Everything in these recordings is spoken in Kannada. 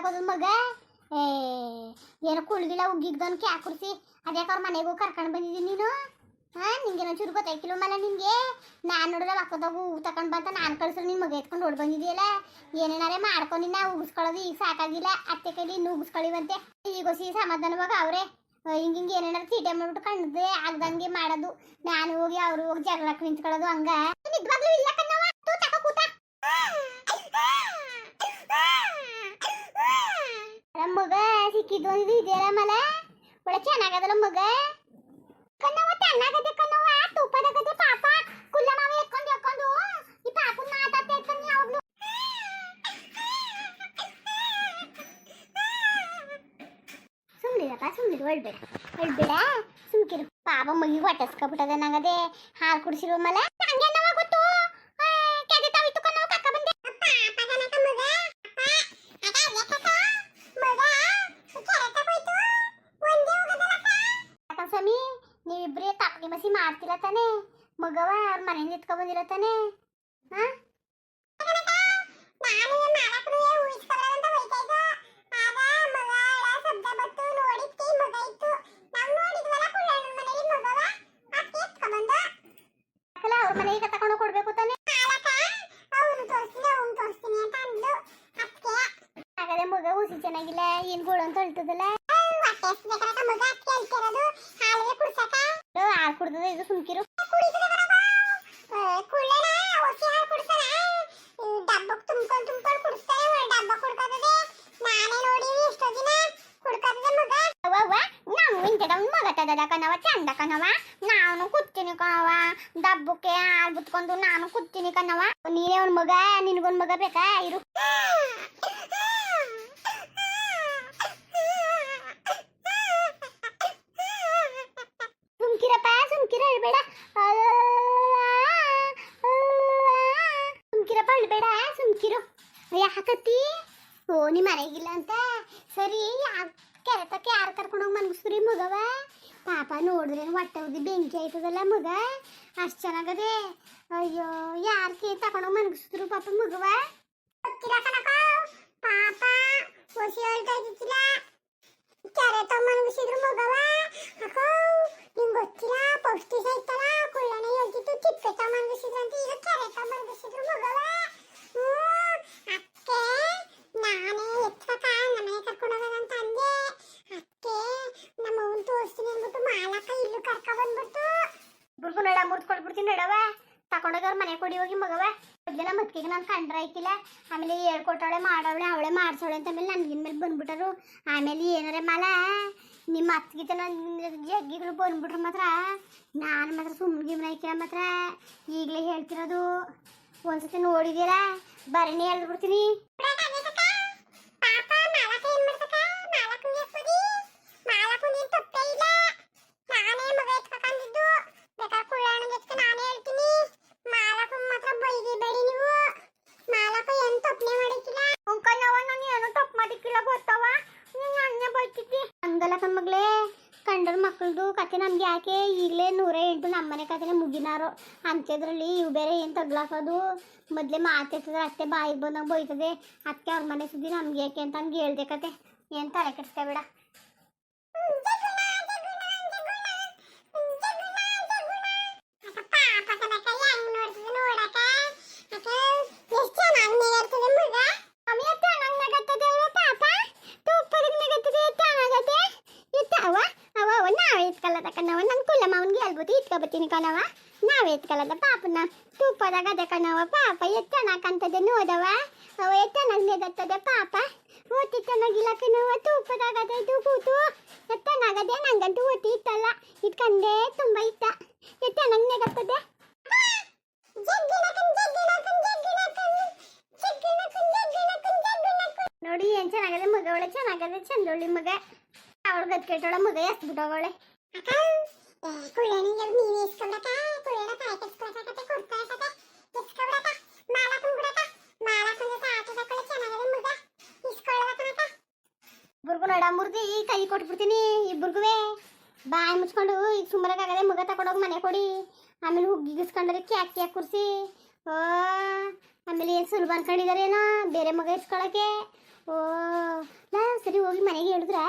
ಮಾಡಾಕೋದು ಮಗ. ಏ, ಏನೋ ಕುಳ್ಗಿಲ್ಲ ಉಗ್ಗಿಗ್ದನ್ ಕ್ಯಾ ಕುರ್ಸಿ ಅದ್ಯಾಕೆ ಅವ್ರ ಮನೆಗೂ ಕರ್ಕೊಂಡು ಬಂದಿದ್ದೀನಿ ನೀನು? ಹಾ, ನಿಂಗೇನೋ ಚೂರು ಗೊತ್ತಾಯ್ತಿಲ್ಲ ಮಲ್ಲ ನಿಮಗೆ ನಾನು ನೋಡಿದ್ರೆ ಹೂ ತಕೊಂಡ್ ಬಂತ, ನಾನು ಕಳ್ಸ್ರೆ ನಿನ್ನ ಮಗ ಎತ್ಕೊಂಡು ಓಡ್ ಬಂದಿದೆಯಲ್ಲ. ಏನೇನಾರೆ ಮಾಡ್ಕೊಂಡು ನಾ ಉಗಿಸ್ಕೊಳ್ಳೋದು ಈಗ ಸಾಕಾಗಿಲ್ಲ. ಅತ್ತೆ ಕೈಲಿ ಇನ್ನು ಉಗಿಸ್ಕೊಳ್ಳಿವಂತೆ. ಈಗ ಸಮಾಧಾನ ಸಮಾಧಾನವಾಗ ಅವರೇ. ಹಿಂಗ ಹಿಂಗೆ ಏನೇನಾರು ಚೀಟೆ ಮಾಡ್ಬಿಟ್ಟು ಕಣ್ಣದೆ ಆಗ್ದಂಗೆ ಮಾಡೋದು. ನಾನು ಹೋಗಿ ಅವ್ರು ಹೋಗಿ ಜಗಳಕ್ಕೆ ನಿಂತ್ಕೊಳ್ಳೋದು ಹಂಗ. ನಿಜವಾಗ್ಲೂ ಇಲ್ಲ ತೂ ತಕ ಕೂತ. ನಮ್ ಮಗ ಸಿಕ್ಕಿದ್ದು ಒಂದು ಇದೆಯಲ್ಲ ಮಲ? ಒಳ್ಳೆ ಚೆನ್ನಾಗದಲ್ಲ ಮಗ? ಕಣ್ಣವ ಚೆನ್ನಾಗದೆ ಕಣ್ಣವ ತುಪ್ಪದಾಗದೆ ಪಾಪ. ಕುಲ್ಲ ಮಾವ ಎಕ್ಕೊಂಡು ಎಕ್ಕೊಂಡು ಈ ಪಾಪನ ಮಾತಾಡ್ತಾ ಇರ್ತಾನೆ ಯಾವಾಗ್ಲೂ. ಸುಮ್ಮನಿರಪ್ಪ ಸುಮ್ಮನಿರು ಹೊಳ್ಬೇಡ. ಹೊಳ್ಬೇಡ. ಸುಮ್ಕಿರು. ಪಾಪ ಮಗಿಗೆ ಹೊಟ್ಟಸ್ಕೊಬಿಟ್ಟದ ನಂಗದೆ. ಹಾಲು ಕುಡಿಸಿರೋ ಮಲ? ಮಸಿ ಮಾಡ್ತಿಲ್ಲ ತಾನೆ. ಮಗವ ಅವ್ರ ಮನೆಯಿಂದ ಎತ್ಕೊಂಡ್ ಬಂದಿಲ್ಲ ತಾನೆ. ಹಾ ಚೆನ್ನಾಗಿಲ್ಲ ಏನ್ ಗೋಳು ಅಂತ ಹೇಳ್ತದಲ್ಲ ಹಾಲು ಕುಡ್ದದ ಇದು ಸುಮ್ಕಿರು. ಡಬ್ಬ ಚಂದ ಕಣವ ನಾನು ಕೂತೀನಿ ಕಣವ ಡಬ್ಬಕ್ಕೆ ಹಾಲು ಬಿತ್ಕೊಂಡು ನಾನು ಕೂತೀನಿ ಕಣವ ನೀನೇ ಒಂದ್ ಮಗ, ನಿನ್ಗೊಂದ್ ಮಗ ಬೇಕಾ? ಇರು. ಹೇಳ್ಬೇಡ ಸುಮ್ಕಿರಪ್ಪ ಹೇಳ್ಬೇಡ ಸುಮ್ಕಿರು ಯಾಕತ್ತಿ ಓ ನಿಮ್ಮ ಮನೆಗಿಲ್ಲ ಅಂತ ಸರಿ ಕೆರೆತಕ್ಕೆ ಯಾರು ಕರ್ಕೊಂಡೋಗಿ ಮನ್ಗಿಸ್ರಿ ಮಗವ ಪಾಪ ನೋಡಿದ್ರೆ ಹೊಟ್ಟೆ ಉದ್ದಿ ಬೆಂಕಿ ಆಯ್ತದಲ್ಲ ಮಗ ಅಷ್ಟು ಚೆನ್ನಾಗದೆ ಅಯ್ಯೋ ತಕೊಂಡು ತಗೊಂಡೋಗಿ ಮನ್ಗಿಸಿದ್ರು ಪಾಪ ಮಗವ ಪಾಪ ಇದ್ದಿಲ್ಲ ಕೆರೆ ಮಲಗಿಸಿದ್ರು ಮಗವ ಅಕ್ಕೋ, ನಿಂಗೆ ಗೊತ್ತಿಲ್ಲ ಪೌಷ್ಟಿ ಐತಲ್ಲ ಕುಳ್ಳನೆ ಹೇಳ್ತಿತ್ತು ತಿಪ್ಪೆ ಅಂತ. ಈಗ ಕ್ಯಾರೆಟ್ ಮಲಗಿಸಿದ್ರು ಮಗವ ಅಕ್ಕೆ, ನಾನೇ ಎತ್ತಕ ನಮ್ಮನೆ ಕರ್ಕೊಂಡು ಹೋಗೋದಂತ ಅಂದೆ. ಅಕ್ಕೆ, ನಮ್ಮ ಅವ್ವನ್ ತೋರಿಸ್ತೀನಿ ಅಂದ್ಬಿಟ್ಟು ಮಾಲಕ ಇಲ್ಲೂ ಕರ್ಕೊ ಬಂದ್ಬಿಟ್ಟು ಇಬ್ರಿಗೂ ನಡ ಮುರ್ದ್ಕೊಳ್ಬಿಡ್ತೀನಿ ನಡವ ತಗೊಂಡೋಗಿ ಅವ್ರ ಮನೆ ಕೊಡಿ ಹೋಗಿ ಮಗವ ಮೊದ್ಲೆಲ್ಲ ಮತ್ಕಿಗೆ ನಾನು ಕಂಡ್ರ ಐತಿಲ್ಲ ಆಮೇಲೆ ಹೇಳ್ಕೊಟ್ಟವಳೆ ಮಾಡೋಳೆ ಅವಳೆ ಮಾಡ್ಸೋಳೆ ಅಂತ ಆಮೇಲೆ ನನ್ಗಿನ ಮೇಲೆ ಬಂದ್ಬಿಟ್ಟರು ಆಮೇಲೆ ಏನಾರೆ ಮಾಲ ನಿಮ್ಮ ಅತ್ತಿಗೆ ಜಗ್ಗಿಗಳು ಬಂದ್ಬಿಟ್ರೆ ಮಾತ್ರ. ನಾನು ಮಾತ್ರ ಸುಮ್ಮನೆ ಗಿಮ್ನ ಐಕಿರ ಮಾತ್ರ. ಈಗಲೇ ಹೇಳ್ತಿರೋದು, ಒಂದ್ಸತಿ ನೋಡಿದ್ದೀರಾ ಬರೀನೇ ಹೇಳ್ಬಿಡ್ತೀನಿ. ಕಂಡರ ಕತೆ ನಮ್ಗೆ ಯಾಕೆ ಈಗಲೇ ನೂರ ಎಂಟು ನಮ್ಮನೆ ಕತೆನೆ ಮುಗಿನಾರು? ಅಂಥದ್ರಲ್ಲಿ ಇವು ಬೇರೆ ಏನು ತಗ್ಲಾಕೋದು? ಮೊದಲೇ ಮಾತಾಡ್ತದೆ ಅತ್ತೆ ಬಾಯಿಗೆ ಬಂದಂಗೆ ಬೈತದೆ ಅದಕ್ಕೆ ಅವ್ರ ಮನೆ ಸುದ್ದಿ ನಮ್ಗೆ ಯಾಕೆ ಅಂತ ಹಂಗೆ ಹೇಳ್ದೆ ಕತೆ. ಏನು ತಲೆ ಕೆಡಿಸ್ತಾ ಬೇಡ. ಇಟ್ಕೊಬತ್ತೀನಿ ಕಣವ. ನಾವೇ ಎತ್ಕೊಳ್ಳೋದ ಪಾಪನ? ತುಪ್ಪದಾಗ ಗದ ಕಣವ ಪಾಪ ಎತ್ತಣಕಂತದೆ ನೋದವ. ಅವ ಎತ್ತನಾಗ ನೆದತ್ತದೆ ಪಾಪ. ಓತಿ ಚೆನ್ನಾಗಿಲ್ಲ ಕಣವ, ತೂಪದಾಗ ಅದೇ ಇದು ಕೂತು. ಎತ್ತನಾಗದೆ ನಂಗಂತೂ ಓತಿ ಇತ್ತಲ್ಲ. ಇಟ್ಕಂಡೇ ತುಂಬ ಇತ್ತ. ಎತ್ತನಾಗ ನೆಗತ್ತದೆ. ನೋಡಿ, ಏನ್ ಚೆನ್ನಾಗದೆ ಮಗ ಒಳ್ಳೆ ಚೆನ್ನಾಗದೆ ಚಂದೊಳ್ಳಿ ಮಗ. ಅವಳು ಗದ್ ಕೆಟ್ಟೋಳ ಮಗ ಎಸ್ ಬಿಟ್ಟವಳೆ ನಡ ಮುರ್ದಿ ಕೈ ಕೊಟ್ಬಿಡ್ತೀನಿ ಇಬ್ಬರಿಗೂ ಬಾಯಿ ಮುಚ್ಕೊಂಡು ಈಗ ಸುಮ್ಮರಾಗದೆ ಮಗ ತಗೊಂಡೋಗಿ ಮನೆ ಕೊಡಿ ಆಮೇಲೆ ಹುಗ್ಗಿಗಿಸ್ಕೊಂಡ್ರೆ ಕ್ಯಾಕ್ ಕ್ಯಾಕ್ ಕುರ್ಸಿ ಓ ಆಮೇಲೆ ಏನು ಸುಲಭ ಅನ್ಕೊಂಡಿದಾರೇನೋ ಬೇರೆ ಮಗ ಇಸ್ಕೊಳಕ್ಕೆ ಓ ನಾ ಸರಿ ಹೋಗಿ ಮನೆಗೆ ಹೇಳಿದ್ರಾ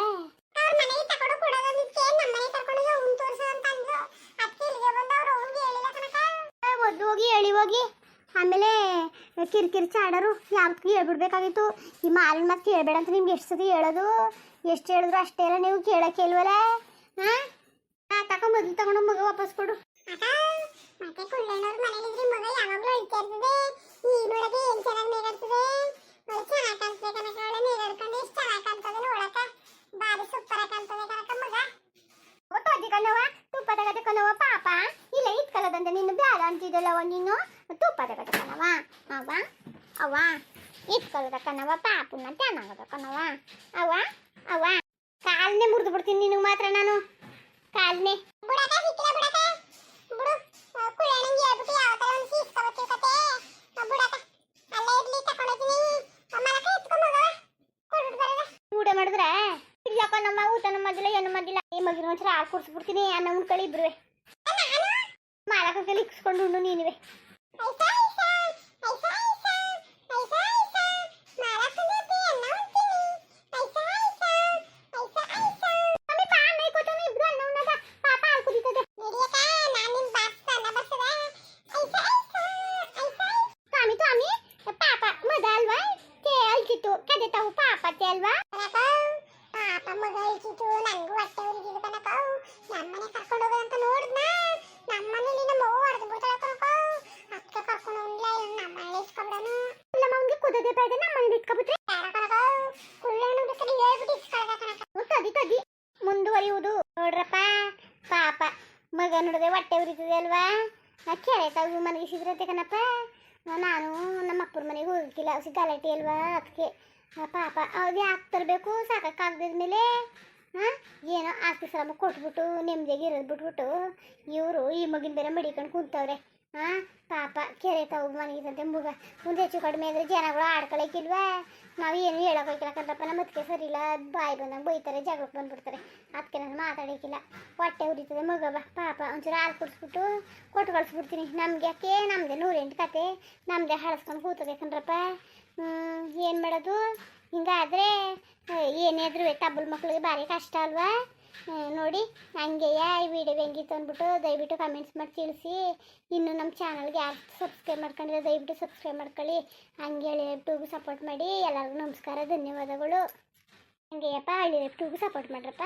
ಕಿರಿಕಿರಿ ಚಾಡರು ಯಾವ್ದಕ್ಕೂ ಹೇಳ್ಬಿಡ್ಬೇಕಾಗಿತ್ತು. ಈ ಮಾಲಿನ ಮತ್ತೆ ಕೇಳಬೇಡ ಅಂತ ನಿಮ್ಗೆ ಎಷ್ಟು ಸತಿ ಹೇಳೋದು? ಎಷ್ಟು ಹೇಳಿದ್ರು ಅಷ್ಟೇ ಅಲ್ಲ ನೀವು ಕೇಳಕ್ಕೆ ಇಲ್ವಲ್ಲ ಹಾಂ? ತಕ್ಕ ಮೊದಲು ತಗೊಂಡು ಮಗ ವಾಪಸ್ ಕೊಡು. ಅಕ್ಕ ಮತ್ತೆ ಕುಳ್ಳಣ್ಣವ್ರ ಮನೇಲಿದ್ರೆ ಮಗ ಯಾವಾಗಲೂ ಅಳ್ತಾ ಇರ್ತದೆ ಈ ನೋಡಕ್ಕೆ ಏನ್ ಚೆನ್ನಾಗಿ ಒಳ್ಳೆ ಚೆನ್ನಾಗಿ ಕಾಣ್ತದೆ ಕನಕ ಒಳ್ಳೆ ನೀರಾಡ್ಕೊಂಡು ಎಷ್ಟು ಚೆನ್ನಾಗಿ ಕಾಣ್ತದೆ ನೋಡಕ ಬಾರಿ ಸೂಪರ್ ಕಾಣ್ತದೆ ಕನಕ ಮಗ. ಒಟ್ಟು ತುಪ್ಪ ಪಾಪ. ಇಲ್ಲ ಇಟ್ಕೊಳ್ಳೋದಂತ ನಿನ್ನ ಬ್ಯಾಡ ಅಂತಿದ್ದಲ್ಲವ ನೀನು. ತುಪ್ಪ ತಗದೆ ಕಣವ ಅವ? ಅವ? ಇಟ್ಕೊಳ್ಳೋದ ಕಣವ ಪಾಪುನ ಚೆನ್ನಾಗದ ಕಣವ ಅವ? ಅವ? ಕಾಲ್ನೇ ಮುರಿದು ಬಿಡ್ತೀನಿ ನಿನಗೆ ಮಾತ್ರ ನಾನು. ಕಾಲ್ನೇ. ಊಟ ಮಾಡಿದ್ರೆ? ಇಲ್ಲ ನಮ್ಮ ಊಟನೂ ಮದಿಲ್ಲ ಏನು ಮಾಡಿಲ್ಲ ಈ ಮಗಿನ ಒಂದ್ಸಲ ಹಾಲು ಕುಡಿಸ್ಬಿಡ್ತೀನಿ ಅನ್ನ ಉಣ್ಕೊಳ್ಳಿ ಇಬ್ರುವೆ ಮಾಲಕ ಇಕ್ಸ್ಕೊಂಡು ಉಣ್ಣು ನೀನುವೆ. ಮುಂದುವರಿಯುವುದು ನೋಡ್ರಪ್ಪ. ಪಾಪ ಮಗ ನೋಡಿದೆ ಹೊಟ್ಟೆ ಉರಿತದೆ ಅಲ್ವಾ? ನಾ ಕೆರೆ ಮನೆಗೆ ಮನಗಿಸಿದ್ರತೆ ಕಣಪ್ಪ. ನಾನು ನಮ್ಮ ಅಪ್ಪರ ಮನೆಗೆ ಹೋಗಿಲ್ಲ ಗಲಾಟೆ ಅಲ್ವಾ? ಅದಕ್ಕೆ ಪಾಪ ಅದು ಯಾಕೆ ತರಬೇಕು? ಸಾಕಾಗದಿದ್ಮೇಲೆ ಹಾಂ ಏನೋ ಆಸ್ತಿ ಶ್ರಮ ಕೊಟ್ಬಿಟ್ಟು ನೆಮ್ಮದಿಯಾಗಿ ಇರೋದು ಬಿಟ್ಬಿಟ್ಟು, ಇವರು ಈ ಮಗಿನ ಬೇರೆ ಮಡಿಕೊಂಡು ಕುಂತವ್ರೆ. ಹಾಂ ಪಾಪ ಕೆರೆ ತಾವು ಮನೆಗಿದಂತೆ ಮುಗ. ಮುಂದೆ ಹೆಚ್ಚು ಕಡಿಮೆ ಅಂದರೆ ಜನಗಳು ಆಡ್ಕೊಳಕ್ಕಿಲ್ವಾ ನಾವು ಏನು ಹೇಳೋಕ್ಕಾಗಿಲ್ಲಕಂತಪ್ಪ ನಮ್ಮ ಅದಕ್ಕೆ ಸರಿ ಇಲ್ಲ ಬಾಯಿ ಬಂದಂಗೆ ಬೈತಾರೆ ಜಗಳಕ್ಕೆ ಬಂದ್ಬಿಡ್ತಾರೆ. ಅದಕ್ಕೆ ನಾನು ಮಾತಾಡೋಕ್ಕಿಲ್ಲ ಹೊಟ್ಟೆ ಉರಿತದೆ ಬಾ. ಪಾಪ ಒಂಚೂರು ಹಾಲು ಕುಡಿಸ್ಬಿಟ್ಟು ಕೊಟ್ಟು ಕಳಿಸ್ಬಿಡ್ತೀನಿ. ನಮ್ಗೆ ಯಾಕೆ? ನಮ್ಮದೇ ನೂರೆಂಟು ಕತೆ. ನಮ್ಮದೇ ಹಳಸ್ಕೊಂಡು ಕೂತಬೇಕಂದ್ರಪ್ಪ ಏನು ಮಾಡೋದು? ಹಿಂಗಾದರೆ ಏನೇ ಆದ್ರೂ ಟಬ್ಬಲ್ ಮಕ್ಳಿಗೆ ಭಾರಿ ಕಷ್ಟ ಅಲ್ವಾ? ನೋಡಿ ಹಂಗೆಯ ಈ ವಿಡಿಯೋ ಹೆಂಗಿತ್ತು ಅಂದ್ಬಿಟ್ಟು ದಯವಿಟ್ಟು ಕಮೆಂಟ್ಸ್ ಮಾಡಿ ತಿಳಿಸಿ. ಇನ್ನು ನಮ್ಮ ಚಾನಲ್ಗೆ ಯಾರು ಸಬ್ಸ್ಕ್ರೈಬ್ ಮಾಡ್ಕೊಂಡಿಲ್ಲ, ದಯವಿಟ್ಟು ಸಬ್ಸ್ಕ್ರೈಬ್ ಮಾಡ್ಕೊಳ್ಳಿ. ಹಂಗೆ ಹೇಳಿ ಯೂಟ್ಯೂಬ್ ಸಪೋರ್ಟ್ ಮಾಡಿ. ಎಲ್ಲರಿಗೂ ನಮಸ್ಕಾರ, ಧನ್ಯವಾದಗಳು. ಹಂಗೆಯಪ್ಪ, ಹಳ್ಳಿ ಟೂಗೂ ಸಪೋರ್ಟ್ ಮಾಡ್ರಪ್ಪ.